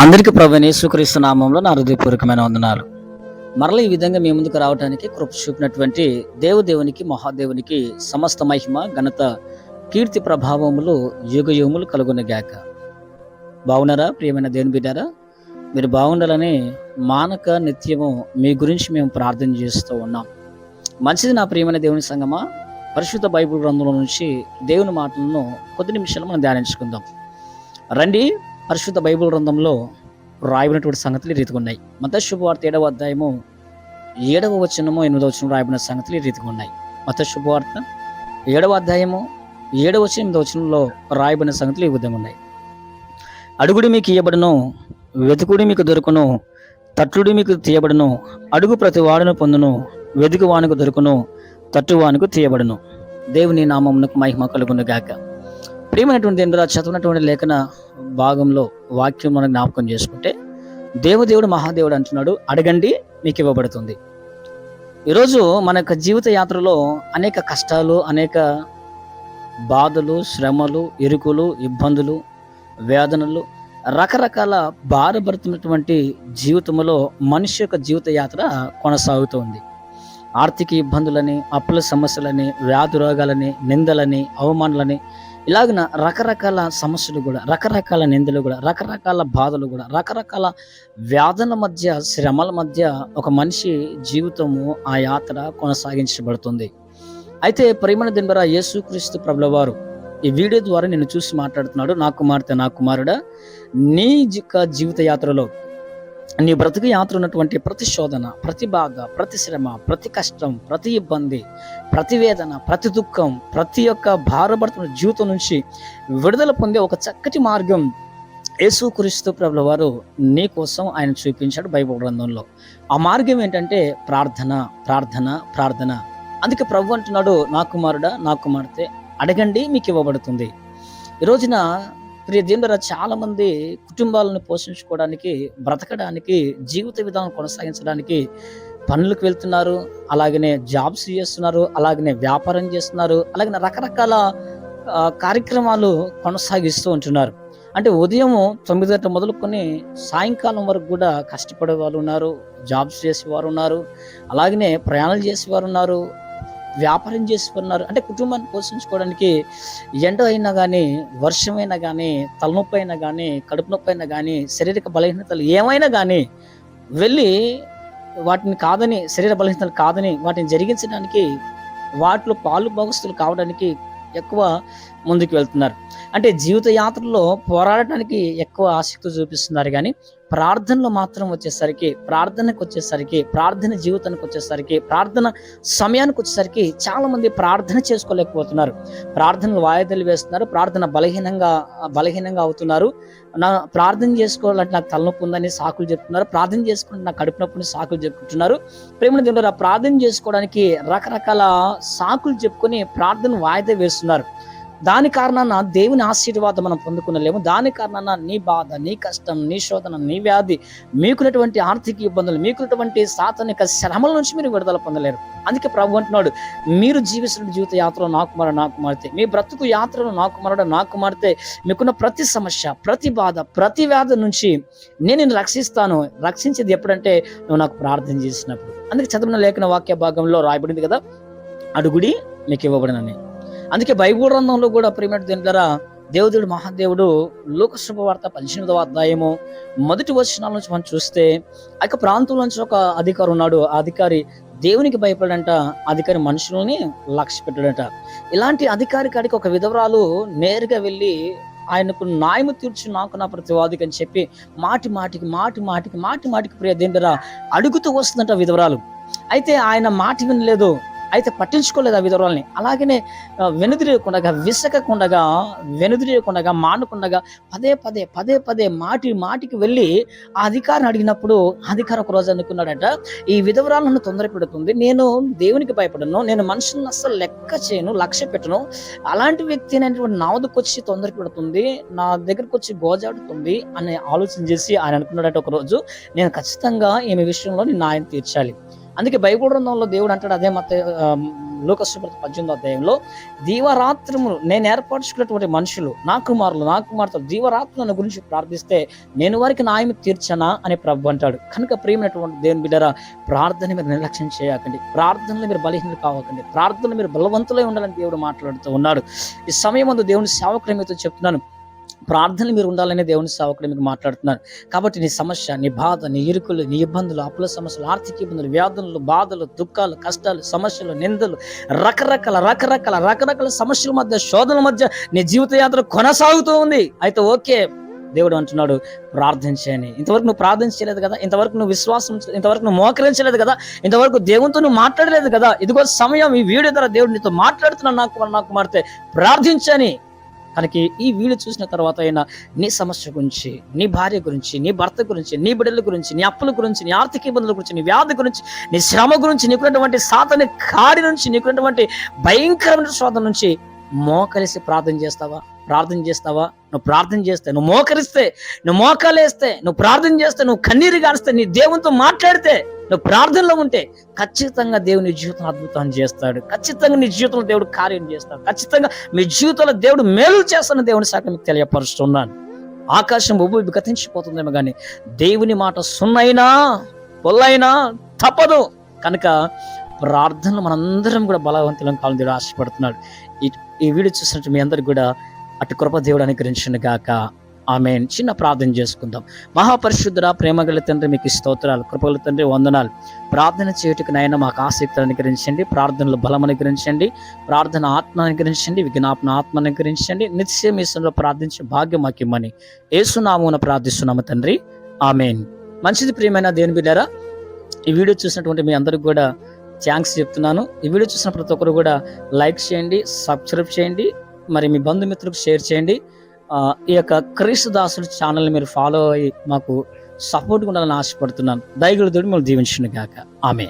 అందరికీ ప్రభు యేసుక్రీస్తు నామంలో నా హృదయపూర్వకమైన వందనాలు. మరలా ఈ విధంగా మీ ముందుకు రావడానికి కృప చూపినటువంటి దేవదేవునికి మహాదేవునికి సమస్త మహిమ ఘనత కీర్తి ప్రభావములు యుగ యుగములు కలుగున గాక. బాగున్నారా? ప్రియమైన దేవుని బిడ్డారా? మీరు బాగుండాలని మానక నిత్యము మీ గురించి మేము ప్రార్థన చేస్తూ ఉన్నాం. మంచిది నా ప్రియమైన దేవుని సంగమా? పరిశుద్ధ బైబిల్ గ్రంథంలో నుంచి దేవుని మాటలను కొద్ది నిమిషాలు మనం ధ్యానించుకుందాం. రండి. పరిశుద్ధ బైబిల్ గ్రంథంలో రాయబడినటువంటి సంగతులు ఈ ఉన్నాయి. మత శుభవార్త ఏడవ అధ్యాయము ఏడవ వచనము ఎనిమిదవ వచనం రాయబడిన సంగతులు ఈ ఉన్నాయి. మత శుభవార్త ఏడవ అధ్యాయము ఏడవ వచనం ఎనిమిదవ వచనంలో రాయబడిన సంగతులు ఈ విధంగా ఉన్నాయి. అడుగుడి మీకు ఇయ్యబడను వెతుకుడి మీకు దొరుకును తట్టుడి మీకు తీయబడును అడుగు ప్రతి వాడును పొందును వెదుకు వానికి దొరుకును తట్టువానుకు తీయబడును. దేవుని నామమునకు మహిమ కలుగును గాక ప్రియమైనటువంటి ఇందులో చదివినటువంటి లేఖన భాగంలో వాక్యం మనం జ్ఞాపకం చేసుకుంటే దేవదేవుడు మహాదేవుడు అంటున్నాడు అడగండి మీకు ఇవ్వబడుతుంది. ఈరోజు మన యొక్క జీవిత యాత్రలో అనేక కష్టాలు అనేక బాధలు శ్రమలు ఇరుకులు ఇబ్బందులు వేదనలు రకరకాల భారపడుతున్నటువంటి జీవితంలో మనిషి యొక్క జీవిత యాత్ర కొనసాగుతోంది. ఆర్థిక ఇబ్బందులని అప్పుల సమస్యలని వ్యాధి రోగాలని నిందలని అవమానాలని ఇలాగిన రకరకాల సమస్యలు కూడా రకరకాల నిందలు కూడా రకరకాల బాధలు కూడా రకరకాల వ్యాధుల మధ్య శ్రమల మధ్య ఒక మనిషి జీవితము ఆ యాత్ర కొనసాగించబడుతుంది. అయితే ప్రేమణ దినబరా యేసుక్రీస్తు ప్రభుల వారు ఈ వీడియో ద్వారా నేను చూసి మాట్లాడుతున్నాడు నా కుమార్తె నా కుమారుడా. నీ యొక్క జీవిత యాత్రలో నీ బ్రతుకు యాత్ర ఉన్నటువంటి ప్రతి శోధన ప్రతి బాధ ప్రతి శ్రమ ప్రతి కష్టం ప్రతి ఇబ్బంది ప్రతి వేదన ప్రతి దుఃఖం ప్రతి ఒక్క భారపడుతున్న జీవితం నుంచి విడుదల పొందే ఒక చక్కటి మార్గం యేసుక్రీస్తు ప్రభుల వారు నీ కోసం ఆయన చూపించాడు బైబిల్ గ్రంథంలో. ఆ మార్గం ఏంటంటే ప్రార్థన ప్రార్థన ప్రార్థన. అందుకే ప్రభు అంటున్నాడు నా కుమారుడా నా కుమార్తె అడగండి మీకు ఇవ్వబడుతుంది. ఈ రోజున ప్రియ దేవుడు చాలా మంది కుటుంబాలను పోషించుకోవడానికి బ్రతకడానికి జీవిత విధానం కొనసాగించడానికి పనులకు వెళ్తున్నారు. అలాగనే జాబ్స్ చేస్తున్నారు అలాగనే వ్యాపారం చేస్తున్నారు అలాగనే రకరకాల కార్యక్రమాలు కొనసాగిస్తూ ఉంటున్నారు. అంటే ఉదయం తొమ్మిది గంటల మొదలుకొని సాయంకాలం వరకు కూడా కష్టపడే వాళ్ళు ఉన్నారు జాబ్స్ చేసేవారు ఉన్నారు అలాగనే ప్రయాణాలు చేసేవారు ఉన్నారు వ్యాపారం చేసుకున్నారు అంటే కుటుంబాన్ని పోషించుకోవడానికి ఎండ అయినా కానీ వర్షం అయినా కానీ తలనొప్పి అయినా కానీ కడుపు నొప్పి అయినా కానీ శారీరక బలహీనతలు ఏమైనా కానీ వెళ్ళి వాటిని కాదని శరీర బలహీనతలు కాదని వాటిని జరిగించడానికి వాటిలో పాలు భాగస్తులు కావడానికి ఎక్కువ ముందుకు వెళ్తున్నారు. అంటే జీవిత యాత్రలో పోరాడటానికి ఎక్కువ ఆసక్తి చూపిస్తున్నారు కానీ ప్రార్థనలో మాత్రం వచ్చేసరికి ప్రార్థనకు వచ్చేసరికి ప్రార్థన జీవితానికి వచ్చేసరికి ప్రార్థన సమయానికి వచ్చేసరికి చాలా మంది ప్రార్థన చేసుకోలేకపోతున్నారు. ప్రార్థనలు వాయిదాలు వేస్తున్నారు ప్రార్థన బలహీనంగా బలహీనంగా అవుతున్నారు. నా ప్రార్థన చేసుకోవాలంటే నాకు తలనొప్పి ఉందని సాకులు చెప్తున్నారు. ప్రార్థన చేసుకుంటే నాకు కడుపు నొప్పిని సాకులు చెప్పుకుంటున్నారు. ప్రేమను దేవుడు ప్రార్థన చేసుకోవడానికి రకరకాల సాకులు చెప్పుకొని ప్రార్థన వాయిదా వేస్తున్నారు. దాని కారణాన దేవుని ఆశీర్వాదం మనం పొందుకునలేము. దాని కారణాన నీ బాధ నీ కష్టం నీ శోధన నీ వ్యాధి మీకున్నటువంటి ఆర్థిక ఇబ్బందులు మీకున్నటువంటి సాతనిక శ్రమల నుంచి మీరు విడుదల పొందలేరు. అందుకే ప్రభు అంటున్నాడు మీరు జీవిస్తున్న జీవిత యాత్రలో నా కుమారుడు నా కుమార్తె మీ బ్రతుకు యాత్రలో నా కుమారుడు నా కుమార్తె మీకున్న ప్రతి సమస్య ప్రతి బాధ ప్రతి వ్యాధి నుంచి నేను రక్షిస్తాను. రక్షించేది ఎప్పుడంటే నువ్వు నాకు ప్రార్థన చేసినప్పుడు. అందుకే చదివిన లేఖన వాక్య భాగంలో రాయబడింది కదా అడుగుడి మీకు ఇవ్వబడినని. అందుకే బైబుల్ రంధంలో కూడా ప్రేమేట దీని ద్వారా దేవుడు మహాదేవుడు లోకశుభ వార్త పద్దెనిమిదవ అధ్యాయము మొదటి వచనాల నుంచి మనం చూస్తే ఆ యొక్క ప్రాంతం నుంచి ఒక అధికారి ఉన్నాడు. ఆ అధికారి దేవునికి భయపడంట అధికారి మనుషులని లక్ష్య పెట్టడంట ఇలాంటి అధికారి కాడికి ఒక విధవరాలు నేరుగా వెళ్ళి ఆయనకు న్యాయము తీర్చు నాకు నా ప్రతివాదికి అని చెప్పి మాటి మాటికి మాటి మాటికి మాటి మాటికి ప్రియ దేందరా అడుగుతూ వస్తుందంట విధవరాలు. అయితే ఆయన మాట వినలేదు. అయితే పట్టించుకోలేదు ఆ విధవరాల్ని అలాగనే ఆ, విసకకుండా విసకకుండగా మానుకుండగా పదే పదే పదే పదే మాటి మాటికి వెళ్ళి ఆ అధికారిని అడిగినప్పుడు అధికారి ఒక రోజు అనుకున్నాడట ఈ విధవరాలు నన్ను తొందర పెడుతుంది. నేను దేవునికి భయపడను. నేను మనుషులను అస్సలు లెక్క చేయను లక్ష్య పెట్టను. అలాంటి వ్యక్తి అనేటువంటి నా వద్దకు వచ్చి తొందర పెడుతుంది. నా దగ్గరకు వచ్చి గోజాడుతుంది అనే ఆలోచన చేసి ఆయన అనుకున్నాడట ఒక రోజు. నేను ఖచ్చితంగా ఈమె విషయంలో నేను ఆయన తీర్చాలి. అందుకే బైబిల్ గ్రంథంలో దేవుడు అంటాడు అదే మత లోకశుభ్రత పద్దెనిమిదో అధ్యాయంలో దీవరాత్రములు నేను ఏర్పరచుకున్నటువంటి మనుషులు నా కుమారులు నా కుమార్తెలు దీవరాత్రుల గురించి ప్రార్థిస్తే నేను వారికి న్యాయం తీర్చనా? అని ప్రభు అంటాడు. కనుక ప్రియమైనటువంటి దేవుని బిడ్డరా ప్రార్థన మీరు నిర్లక్ష్యం చేయకండి. ప్రార్థనలు మీరు బలహీనలు కావకండి. ప్రార్థనలు మీరు బలవంతులై ఉండాలని దేవుడు మాట్లాడుతూ ఉన్నాడు. ఈ సమయం ముందు దేవుని సేవకుల మీతో చెప్తున్నాను ప్రార్థనలు మీరు ఉండాలనే దేవుని సేవకుడు మీకు మాట్లాడుతున్నారు కాబట్టి నీ సమస్య నీ బాధ నీ ఇరుకులు నీ ఇబ్బందులు అప్పుల సమస్యలు ఆర్థిక ఇబ్బందులు వ్యాధులు బాధలు దుఃఖాలు కష్టాలు సమస్యలు నిందలు రకరకాల రకరకాల రకరకాల సమస్యల మధ్య శోధనల మధ్య నీ జీవిత యాత్ర కొనసాగుతూ ఉంది. అయితే ఓకే దేవుడు అంటున్నాడు ప్రార్థించని ఇంతవరకు నువ్వు ప్రార్థించలేదు కదా? ఇంతవరకు నువ్వు విశ్వాసం ఇంతవరకు నువ్వు మోకరించలేదు కదా? ఇంతవరకు దేవునితో నువ్వు మాట్లాడలేదు కదా? ఇదిగో సమయం ఈ వీడియో ద్వారా దేవుడు నీతో మాట్లాడుతున్నాడు నాకు నాకు మారితే ప్రార్థించని కనుక ఈ వీడియో చూసిన తర్వాత అయినా నీ సమస్య గురించి నీ భార్య గురించి నీ భర్త గురించి నీ బిడ్డల గురించి నీ అప్పుల గురించి నీ ఆర్థిక ఇబ్బందుల గురించి నీ వ్యాధి గురించి నీ శ్రమ గురించి నీకున్నటువంటి సాతని కాడి నుంచి నీకున్నటువంటి భయంకరమైన శోధన నుంచి మోకలిసి ప్రార్థన చేస్తావా? ప్రార్థన చేస్తావా? నువ్వు ప్రార్థన చేస్తే నువ్వు మోకరిస్తే నువ్వు మోకాలేస్తే నువ్వు ప్రార్థన చేస్తే నువ్వు కన్నీరు గారిస్తే నీ దేవునితో మాట్లాడితే నువ్వు ప్రార్థనలో ఉంటే ఖచ్చితంగా దేవుని నీ జీవితం అద్భుతాన్ని చేస్తాడు. ఖచ్చితంగా నీ జీవితంలో దేవుడు కార్యం చేస్తాడు. ఖచ్చితంగా మీ జీవితంలో దేవుడు మేలు చేస్తున్న దేవుని శాఖ మీకు తెలియపరుస్తున్నాను. ఆకాశం ఉబ్బు గతించిపోతుందేమో కానీ దేవుని మాట సున్నైనా పొల్లైనా తప్పదు. కనుక ప్రార్థనలు మనందరం కూడా బలవంతులం కాలం దేవుడు ఆశపడుతున్నాడు. ఈ వీడియో చూసినట్టు మీ అందరికి కూడా అటు కృప దేవుడు అనుగ్రహించిన గాక. ఆమె చిన్న ప్రార్థన చేసుకుందాం. మహాపరిశుద్ధుడ ప్రేమగల తండ్రి మీకు స్తోత్రాలు కృపగల తండ్రి వందనాలు. ప్రార్థన చేయుటకు నాయన మాకు ఆసక్తి అనుగ్రహించండి ప్రార్థనలు బలం అనుగ్రహించండి ప్రార్థన ఆత్మ అనుగ్రహించండి విజ్ఞాపన ఆత్మ అనుగ్రహించండి నిత్యం ఈశ్వరంలో ప్రార్థించే భాగ్యం మాకు ఇమ్మని. ఏసునామూన ప్రార్థిస్తున్నాము తండ్రి. ఆమెన్. మంచిది ప్రియమైన దేని బిడ్డారా ఈ వీడియో చూసినటువంటి మీ అందరికి కూడా థ్యాంక్స్ చెప్తున్నాను. ఈ వీడియో చూసిన ప్రతి ఒక్కరు కూడా లైక్ చేయండి సబ్స్క్రైబ్ చేయండి మరి మీ బంధుమిత్రులకు షేర్ చేయండి. ఈ యొక్క క్రీస్తు దాసుడు ఛానల్ని మీరు ఫాలో అయ్యి మాకు సపోర్ట్ ఉండాలని ఆశపడుతున్నాను. దయగుడు మిమ్మల్ని దీవించిన గాక. ఆమె